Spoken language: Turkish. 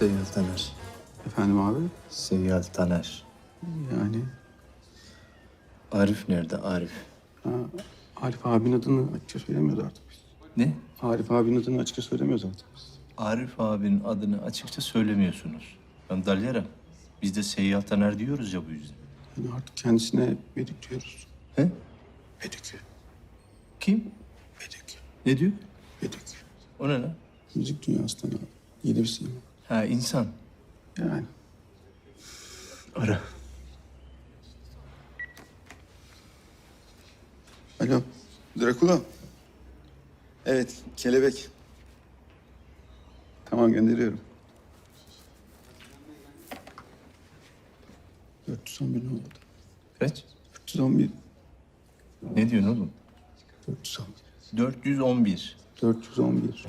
Seyyal Taner. Efendim abi? Seyyal Taner. Yani Arif nerede Arif? ha, Arif abinin adını açıkça söylemiyoruz artık biz. Ne? Arif abinin adını açıkça söylemiyoruz artık biz. Arif abinin adını açıkça söylemiyorsunuz. Ben Dalyara. Biz de Seyyal Taner diyoruz ya bu yüzden. Yani artık kendisine Bedik diyoruz. He? Bedik. Kim? Bedik. Ne diyor? Bedik. O ne lan? Müzik dünyasından abi. Yeni bir sinema. Ha insan. Yani. Ara. Alo. Drakula. Evet, kelebek. Tamam gönderiyorum. 411 ne oldu? Kaç? 411. Ne diyorsun oğlum? 411. 411. 411.